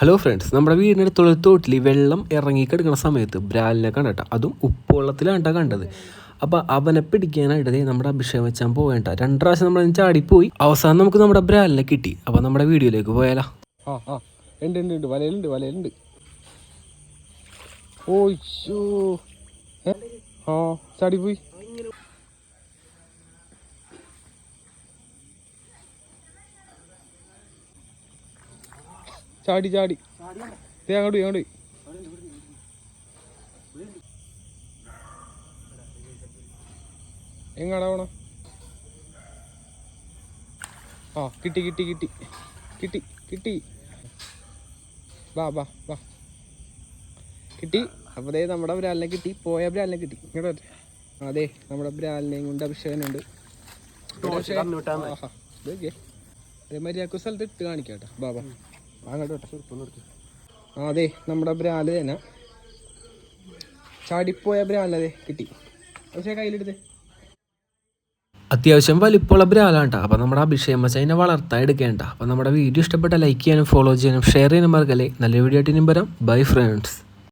Hello friends നമ്മുടെ വീടിനടുത്തുള്ള തോട്ടിൽ വെള്ളം ഇറങ്ങിക്കിടക്കുന്ന സമയത്ത് ബ്രാലിനെ കണ്ടട്ട. അതും ഉപ്പുവെള്ളത്തിലാണ് കണ്ടത്. അപ്പോൾ അവനെ പിടിക്കാനായിട്ട് നമ്മുടെ അഭിഷേകം വെച്ചാൽ പോകേണ്ട. രണ്ട് പ്രാവശ്യം നമ്മൾ ചാടിപ്പോയി. അവസാനം നമുക്ക് നമ്മുടെ ബ്രാലിനെ കിട്ടി. അപ്പോൾ നമ്മുടെ വീഡിയോയിലേക്ക് പോയാലോ. ആ ആ. ഉണ്ട് ഉണ്ട് ഉണ്ട്. വലയിലുണ്ട് വലയിലുണ്ട്. ഓ ചാടി ചാടി ചാടി. അങ്ങോട്ട് അങ്ങോട്ട്. എങ്ങാടാ പോണ? ആ കിട്ടി കിട്ടി കിട്ടി. കിട്ടി കിട്ടി. വാ വാ വാ. കിട്ടി. അപ്പോൾ ദേ നമ്മുടെ ബ്രാലിനെ കിട്ടി. പോയ ബ്രാലിനെ കിട്ടി. ഇങ്ങോട്ട് അതെ നമ്മുടെ ബ്രാലിനെയും കൊണ്ട് അഭിഷേകനുണ്ട് മര്യാദ സ്ഥലത്ത് ഇട്ട് കാണിക്കാട്ടോ ബാബാ അതെ നമ്മുടെ ബ്രാൽ തന്നെ. ചാടിപ്പോയ ബ്രാലതെ കിട്ടി. പക്ഷേ കയ്യിലെടുത്ത്. അത്യാവശ്യം വലിപ്പമുള്ള ബ്രാലാണ്ട അപ്പോൾ നമ്മുടെ അഭിഷേകം വെച്ചാൽ അതിനെ വളർത്താൻ എടുക്കേണ്ട അപ്പോൾ നമ്മുടെ വീഡിയോ ഇഷ്ടപ്പെട്ട ലൈക്ക് ചെയ്യാനും ഫോളോ ചെയ്യാനും ഷെയർ ചെയ്യാനും മറക്കല്ലേ. നല്ല വീഡിയോ ആയിട്ട് ഇനി വരാം. Bye friends